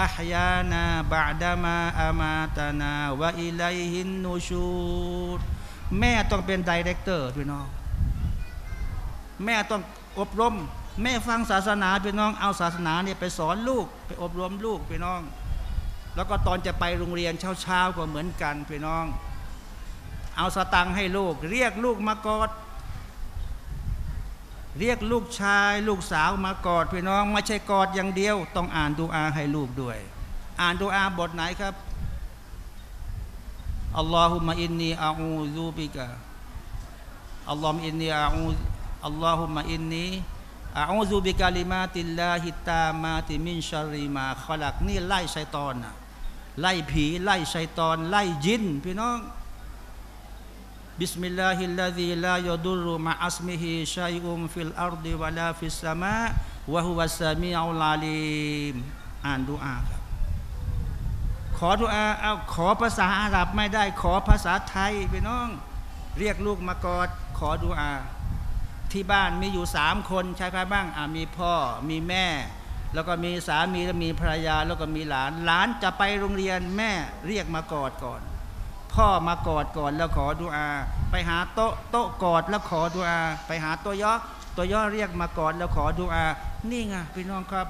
อัฮยานาบะดามาอามาตานาวะอิลัยฮินนูชูดแม่ต้องเป็นไดเรคเตอร์พี่น้อง แม่ต้องอบรม แม่ฟังศาสนาพี่น้องเอาศาสนาเนี่ยไปสอนลูก ไปอบรมลูกพี่น้อง แล้วก็ตอนจะไปโรงเรียนเช้าๆก็เหมือนกันพี่น้อง เอาสตังค์ให้ลูก เรียกลูกมากอด เรียกลูกชายลูกสาวมากอดพี่น้องไม่ใช่กอดอย่างเดียว ต้องอ่านดูอาให้ลูกด้วย อ่านดูอาบทไหนครับอัลลอฮุมะอินนีอาอูซูบิกะอัลลอฮุมอินนีอาอูอัลลอฮุมะอินนีอาอูซูบิกะลิมาติลลาฮิตามาติมินชาริมาขลักนี่ไล่ชัยตอนนะไล่ผีไล่ชัยตอน ไล่ยินพี่น้อง บิสมิลลาฮิลลาฮิลายดุรุมะอัสมิฮิชัยอุมฟิลอาร์ดิวะลาฟิสสมาวะฮุวัสสามีอัลลาลิมอ่านดูอาครับขอดุอาเอาขอภาษาอาหรับไม่ได้ ขอภาษาไทยพี่น้อง เรียกลูกมากอด ขอดุอา ที่บ้านมีอยู่สามคนใช่ไหมบ้างอ่ามีพ่อมีแม่ แล้วก็มีสามีแล้วมีภรรยา แล้วก็มีหลาน หลานจะไปโรงเรียนแม่เรียกมากอดก่อน พ่อมากอดก่อนแล้วขอดุอา ไปหาโต๊ะโต๊ะกอดแล้วขอดุอา ไปหาตัวย่อตัวย่อเรียกมากอดแล้วขอดุอา นี่ไงพี่น้องครับ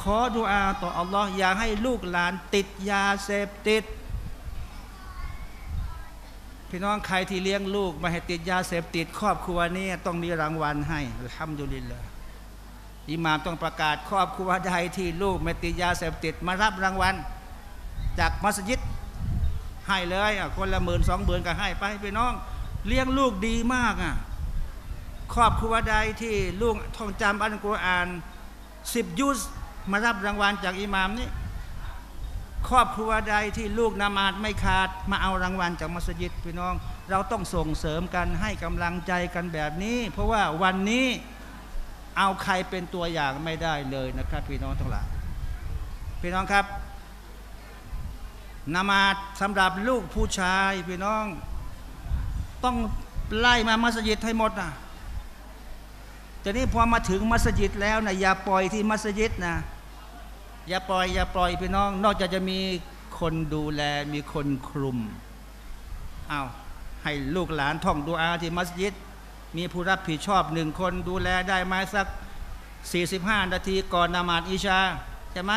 ขอดุอาต่ออัลลอฮ์อย่าให้ลูกหลานติดยาเสพติด พี่น้องใครที่เลี้ยงลูกไมาให้ติดยาเสพติด ครอบครัวนี้ต้องมีรางวัลให้ทำดุลินเลยอิหม่ามต้องประกาศครอบครัวใดที่ลูกไม่ติดยาเสพติด มารับรางวัล จากมัสยิด ให้เลยอะคนละหมื่นสองหมื่นก็ให้ไปพี่น้อง เลี้ยงลูกดีมากอะครอบครัวใดที่ลูกท่องจำอัลกุรอานสิบยุสมารับรางวัลจากอิหมามนี่ครอบครัวใดที่ลูกนามาดไม่ขาด มาเอารางวัลจากมัสยิดพี่น้อง เราต้องส่งเสริมกันให้กำลังใจกันแบบนี้ เพราะว่าวันนี้เอาใครเป็นตัวอย่างไม่ได้เลยนะครับ พี่น้องทั้งหลายพี่น้องครับ นามาดสำหรับลูกผู้ชายพี่น้อง ต้องไล่มามัสยิดให้หมดนะแต่นี้พอมาถึงมัสยิดแล้วนะอย่าปล่อยที่มัสยิดนะอย่าปล่อยอย่าปล่อยพี่น้อง นอกจากจะมีคนดูแลมีคนคลุมเอาวให้ลูกหลานท่องดูอาที่มัสยิด มีผู้รับผิดชอบหนึ่งคนดูแลได้ไหมสัก 45 นาทีก่อนนามาดอิชาใช่ไหม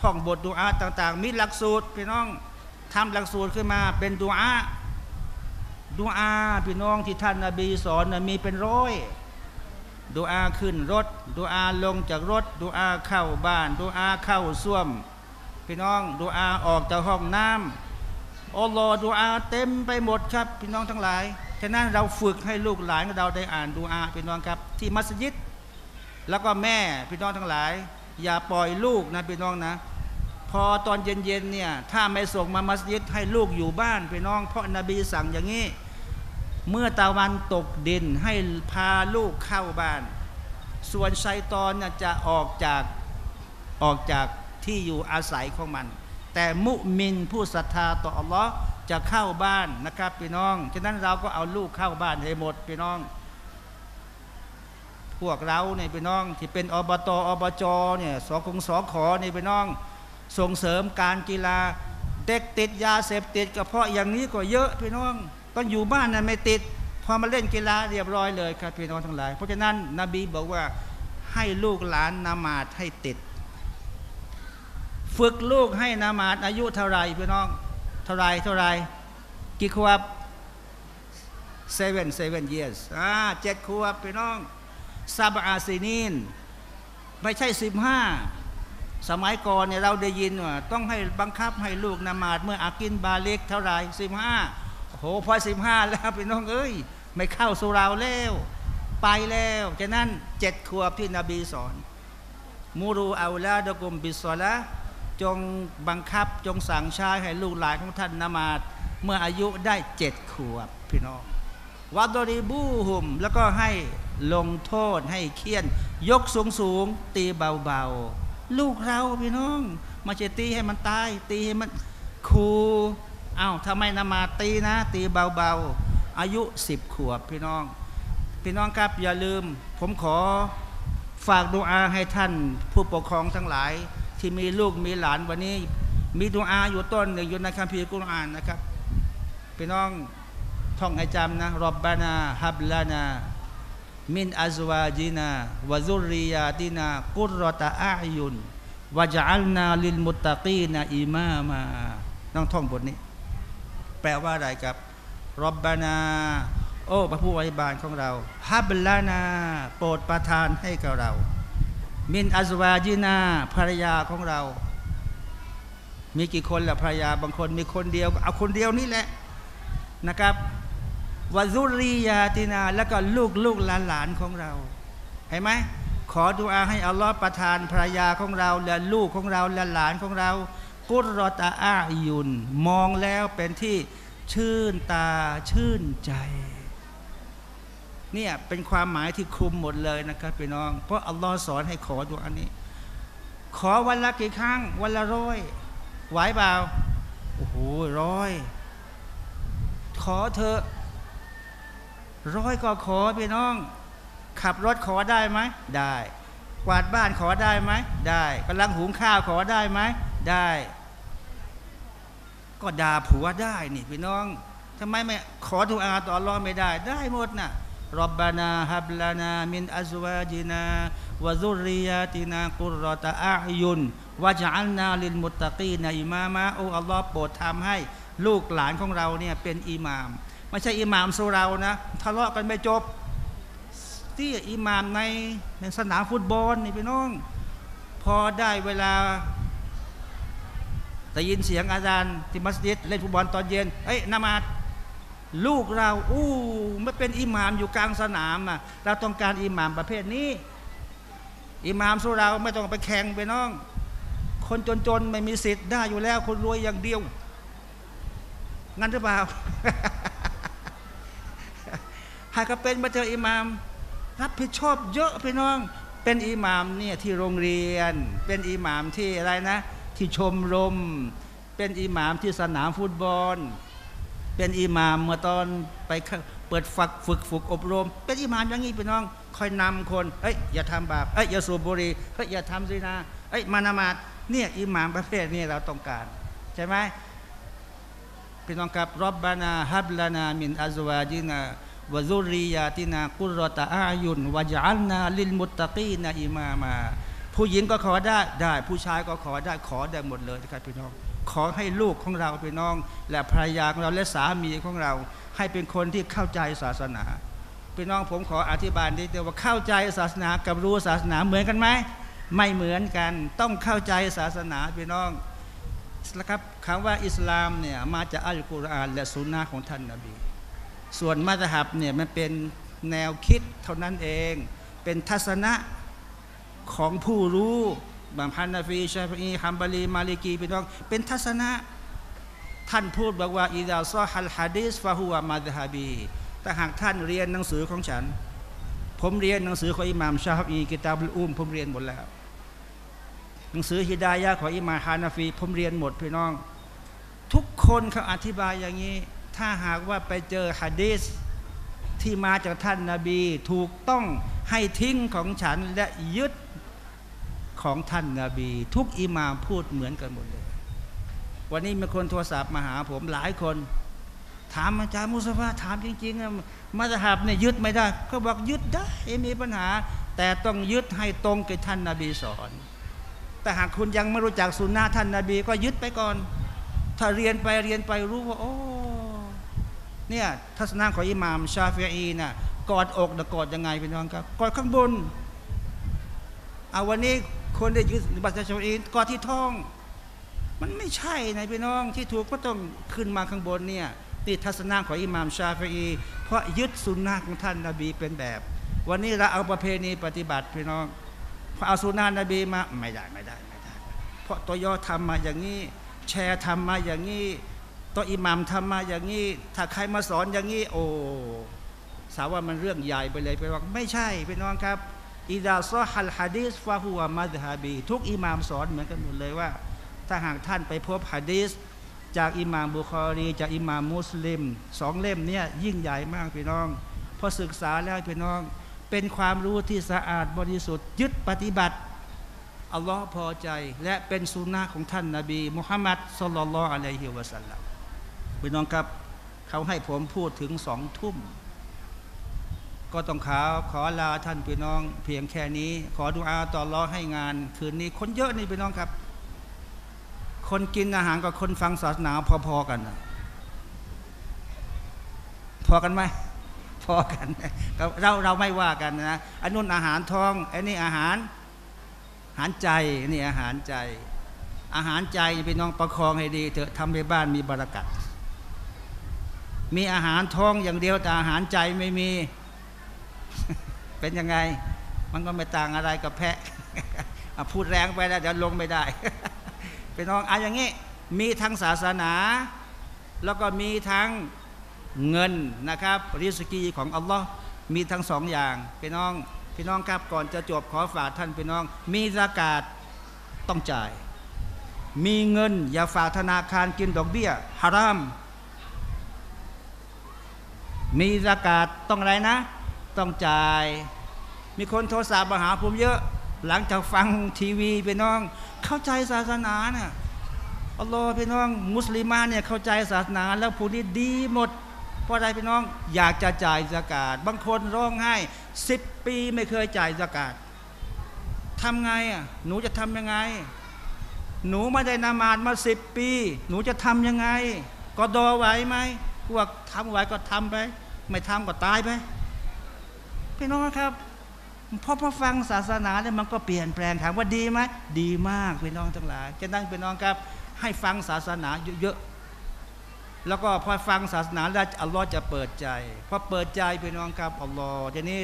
ท่องบทดูอาต่าง ๆ มีหลักสูตรพี่น้อง ทำหลักสูตรขึ้นมาเป็นดูอาดูอาพี่น้องที่ท่านนาบีสอนมีเป็นร้อยดูอาขึ้นรถดูอาลงจากรถดูอาเข้าบ้านดูอาเข้าส้วม พี่น้องดูอาออกจากห้องน้ำอัลลอฮ์ดูอาเต็มไปหมดครับ พี่น้องทั้งหลายฉะนั้นเราฝึกให้ลูกหลานของเราได้อ่านดูอาพี่น้องครับ ที่มัสยิด แล้วก็แม่พี่น้องทั้งหลาย อย่าปล่อยลูกนะพี่น้องนะ พอตอนเย็นๆเนี่ยถ้าไม่ส่งมามัสยิดให้ลูกอยู่บ้านพี่น้อง เพราะนบีสั่งอย่างนี้ เมื่อตะวันตกดินให้พาลูกเข้าบ้าน ส่วนชัยตอนน่ะจะออกจากออกจากที่อยู่อาศัยของมัน แต่มุมินผู้ศรัทธาต่ออัลลอฮ์จะเข้าบ้านนะครับพี่น้อง ฉะนั้นเราก็เอาลูกเข้าบ้านให้หมดพี่น้อง พวกเราเนี่ยพี่น้องที่เป็นอบตอบจเนี่ยสคงสอขอเนี่ยพี่น้อง ส่งเสริมการกีฬา เด็กติดยาเสพติดก็เพราะอย่างนี้ก็เยอะพี่น้องต้องอยู่บ้านน่ะไม่ติดพอมาเล่นกีฬาเรียบร้อยเลยครับพี่น้องทั้งหลาย เพราะฉะนั้นนบีบอกว่าให้ลูกหลานนามาดให้ติด ฝึกลูกให้นามาดอายุเท่าไรพี่น้องเท่าไรเท่าไรกี่ขวบ seven seven years อ่าเจ็ดขวบพี่น้องซาบอาซีนีนไม่ใช่สิบห้า สมัยก่อนเนี่ยเราได้ยินว่าต้องให้บังคับให้ลูกนมาดเมื่ออากินบาเล็กเท่าไรสิบห้าโอ้โหพอสิบห้าแล้วพี่น้องเอ้ย ไม่เข้าสุราแล้ว ไปแล้วฉะนั้นเจ็ดขวบที่นบีสอน มูรูอาลาดะกุมบิสซอละจงบังคับจงสั่งชายให้ลูกหลานของท่านนมาดเมื่ออายุได้เจ็ดขวบพี่น้องวัดดริบูหุม แล้วก็ให้ลงโทษให้เคียน ยกสูงสูงตีเบาๆ ลูกเราพี่น้องมาจะตีให้มันตาย ตีให้มันครูอ้าวทำไมนมาตีนะ ตีเบาๆ อายุสิบขวบพี่น้อง พี่น้องครับอย่าลืม ผมขอฝากดูอาให้ท่านผู้ปกครองทั้งหลาย ที่มีลูกมีหลานวันนี้ มีดวงอาอยู่ต้นหนึ่งอยู่ในคัมภีร์กุรอานนะครับ พี่น้องท่องให้จำนะรบบานาฮับลานา มินอัซวาจินาวะซุริยาตินากุรตะอายุนวะจัลนาลิลมุตตะกีนาอิมามาต้องท่องบทนี้ แปลว่าอะไรครับรบบานา โอ้พระผู้อภิบาลของเราฮับลานา โปรดประทานให้กับเรา มินอัซวาจินาภรรยาของเรา มีกี่คนล่ะภรรยาบางคนมีคนเดียวเอาคนเดียวนี่แหละนะครับ วาซุรียาตินา แล้วก็ลูกลูกหลานหลานของเรา เห็นไหมขอดุอาให้อัลลอฮ์ประทานภรรยาของเรา และลูกของเราและหลานของเรา กุรอตาอายุน มองแล้วเป็นที่ชื่นตาชื่นใจเนี่ยเป็นความหมายที่คลุมหมดเลยนะครับพี่น้อง เพราะอัลลอฮ์สอนให้ขอดุอานี้ ขอวันละกี่ครั้ง วันละร้อยไหวเปล่าโอ้โหร้อยขอเธอ ร้อยก็ขอพี่น้อง ขับรถขอได้ไหมได้ กวาดบ้านขอได้ไหมได้กำลังหุงข้าวขอได้ไหมได้ ก็ด่าผัวได้นี่พี่น้องทำไมไม่ขอดุอาต่ออัลลอฮ์ไม่ได้ ได้หมดนะ่ะรบบานาฮับลานามินอัซวาจินาวะซุริยาตินากุรรตะอายุนวะจัลนาลิลมุตตะกีนอิมามะโอ้อัลลอฮ์โปรดทำให้ลูกหลานของเราเนี่ยเป็นอิหมาม ไม่ใช่อิหมามสุเรานะทะเลาะกันไม่จบที่อิหมามในในสนามฟุตบอลนี่พี่น้อง พอได้เวลาแต่ยินเสียงอาจารย์ที่มัสยิดเล่นฟุตบอลตอนเย็นเอ้ยนามาดลูกเรา อู้ไม่เป็นอิหมามอยู่กลางสนามอะเราต้องการอิหมามประเภทนี้ อิหมามสุเราไม่ต้องไปแข่งไปน้อง คนจนๆ ไม่มีสิทธิ์ได้อยู่แล้ว คนรวยอย่างเดียว งั้นหรือเปล่า หากเป็นมาเจออิหมาม รับผิดชอบเยอะพี่น้อง เป็นอิหมามเนี่ยที่โรงเรียน เป็นอิหมามที่อะไรนะ ที่ชมรม เป็นอิหมามที่สนามฟุตบอล เป็นอิหมามเมื่อตอนไปเปิดฝักฝึกฝึกอบรม เป็นอิหมามอย่างนี้พี่น้อง คอยนำคนเอ้ยอย่าทำบาปเอ้ยอย่าสูบบุหรี่เอ้ยอย่าทำซินาเอ้ยมานามาดเนี่ยอิหมามประเภทนี้เราต้องการ ใช่ไหมพี่น้องครับรบบานาฮับลานามินอัซวาจินา วะซุริยาตินากุรตะอายุนวะจัลนาลิลมุตตะกีนาอิมามา ผู้หญิงก็ขอได้ได้ ผู้ชายก็ขอได้ขอได้หมดเลยนะครับพี่น้อง ขอให้ลูกของเราพี่น้อง และภรรยาของเราและสามีของเรา ให้เป็นคนที่เข้าใจศาสนาพี่น้องผมขออธิบายนิดเดียวว่าเข้าใจศาสนากับรู้ศาสนาเหมือนกันไหมไม่เหมือนกันต้องเข้าใจศาสนาพี่น้องนะครับคำว่าอิสลามเนี่ยมาจากอัลกุรอานและสุนนะของท่านนาบี ส่วนมัตหับเนี่ยมันเป็นแนวคิดเท่านั้นเอง เป็นทัศนะของผู้รู้บางพันนาฟีชาฟีฮัมบาลีมาลิกีพี่น้องเป็นทัศนะท่านพูดบอกว่าอิดาซอฮัลฮะดีสฟาฮัวมาดฮาบีแต่หากท่านเรียนหนังสือของฉัน ผมเรียนหนังสือของอิหม่ามชาฮีกิตาบุลอุมผมเรียนหมดแล้ว หนังสือฮิดายะของอิหม่ามฮานาฟี ผมเรียนหมดพี่น้อง ทุกคนเขาอธิบายอย่างนี้ ถ้าหากว่าไปเจอฮะดีสที่มาจากท่านนาบีถูกต้องให้ทิ้งของฉันและยึดของท่านนาบี ทุกอิหม่ามพูดเหมือนกันหมดเลย วันนี้มีคนโทรศัพท์มาหาผมหลายคน ถามอาจารย์มุสฟาถามจริงๆนะมัสฮับเนี่ยยึดไม่ได้เขาบอกยึดได้ไม่มีปัญหา แต่ต้องยึดให้ตรงกับท่านนาบีสอน แต่หากคุณยังไม่รู้จักสุนนะท่านนาบี ก็ยึดไปก่อน ถ้าเรียนไปเรียนไปรู้ว่าโอ้ เนี่ยทัศนะของอิหม่ามชาฟีอีน่ะกอดอกนะกอดยังไงพี่น้องครับกอดข้างบนเอาวันนี้คนได้ยึดบัตรชาฟีอีกอดที่ท้อง มันไม่ใช่นะพี่น้องที่ถูกก็ต้องขึ้นมาข้างบนเนี่ยนี่ทัศนะของอิหม่ามชาฟีอีเพราะยึดสุนนะของท่านนาบีเป็นแบบ วันนี้เราเอาประเพณีปฏิบัติพี่น้องพอเอาสุนนะนบีมาไม่ได้ไม่ได้ไม่ได้ เพราะตัวย่อทำมาอย่างนี้ แชร์ทำมาอย่างนี้ ตัวอิหมัมทำมาอย่างนี้ ถ้าใครมาสอนอย่างนี้ โอ้สาวว่ามันเรื่องใหญ่ไปเลยไปว่าไม่ใช่พี่น้องครับอิดาซอฮัลฮะดีสฟาฮัวมัดฮาบีทุกอิหมามสอนเหมือนกันหมดเลยว่า ถ้าหากท่านไปพบฮะดีสจากอิหมามบุคอรี จากอิหมามมุสลิมสองเล่มเนี่ยยิ่งใหญ่มากพี่น้อง พอศึกษาแล้วพี่น้อง เป็นความรู้ที่สะอาดบริสุทธิ์ยึดปฏิบัติอัลลอฮ์พอใจ และเป็นสุนนะของท่านนาบีมุฮัมมัดสุลลัลลอฮุอะลัยฮิวะสัลลัม พี่น้องครับเขาให้ผมพูดถึงสองทุ่ม ก็ต้องขอขอลาท่านพี่น้องเพียงแค่นี้ ขอดุอาต่อรอให้งาน คืนนี้คนเยอะนี่พี่น้องครับ คนกินอาหารกับคนฟังศาสนาพอๆกันพอกันไหมพอกันเราเราไม่ว่ากันนะอันนู้นอาหารท้องอันนี้อาหารอาหารใจนี่อาหารใจ อาหารใจพี่น้องประคองให้ดีเถอะทำให้บ้านมีบารักัด มีอาหารท้องอย่างเดียวแต่อาหารใจไม่มี เป็นยังไง มันก็ไม่ต่างอะไรกับแพะพูดแรงไปแล้วเดี๋ยวลงไม่ได้พี่น้องอะอย่างงี้มีทั้งศาสนา แล้วก็มีทั้งเงินนะครับริสกีของอัลลอฮ์มีทั้งสองอย่างพี่น้องพี่น้องครับก่อนจะจบขอฝากท่านพี่น้อง มีรากาศต้องจ่าย มีเงินอย่าฝากธนาคารกินดอกเบี้ยฮาราม มีรากาศต้องอะไรนะ ต้องจ่าย มีคนโทรศัพท์มาหาผมเยอะ หลังจากฟังทีวีพี่น้อง เข้าใจศาสนาเนี่ยอัลลอฮ์พี่น้อง มุสลิมาเนี่ยเข้าใจศาสนา แล้วผู้นี้ดีหมด เพราะอะไรพี่น้องอยากจะจ่ายสกาดบางคนร้องไห้สิบปีไม่เคยจ่ายสกาดทำไงอะหนูจะทำยังไง หนูไม่ได้นามาดมาสิบปี หนูจะทำยังไง ก็ดอไหวไหม พวกทำไหวก็ทำไป ไม่ทำก็ตายไปพี่น้องครับพอพอฟังศาสนาเนี่ยมันก็เปลี่ยนแปลงถามว่าดีไหมดีมากพี่น้องทั้งหลายจะนั่งพี่น้องครับ ให้ฟังศาสนาเยอะๆแล้วก็พอฟังศาสนาแล้วอัลลอฮ์จะเปิดใจพอเปิดใจพี่น้องครับอัลลอฮ์ทีนี้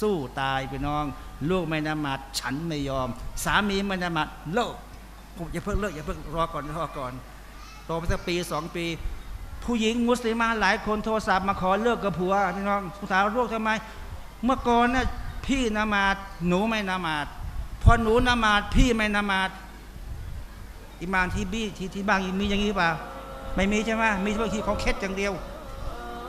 สู้ตายพี่น้อง ลูกไม่นมาดฉันไม่ยอม สามีไม่นมาดเลิกอย่าเพิ่งเลิกอย่าเพิ่งรอก่อนรอก่อนโตไปสักปีสองปี ผู้หญิงมุสลิมาหลายคนโทรศัพท์มาขอเลิกกับผัวพี่น้องถามลูกทำไม เมื่อก่อนน่ะพี่นมาดหนูไม่นมาดพอหนูนมาดพี่ไม่นมาดอิมามที่บี้ที่ที่บ้างมีอย่างนี้เปล่า ไม่มีใช่ไหมมีเฉพาะที่เขาเคล็ดอย่างเดียว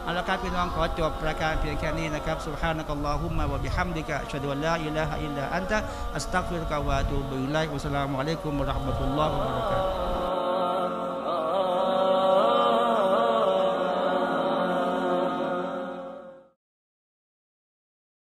เอาละครับพี่น้องขอจบรายการเพียงแค่นี้นะครับ سبحانك اللهم وبحمدك أشهد أن لا إله إلا أنت أستغفرك وأتوب إليك والسلام عليكم ورحمة الله وبركاته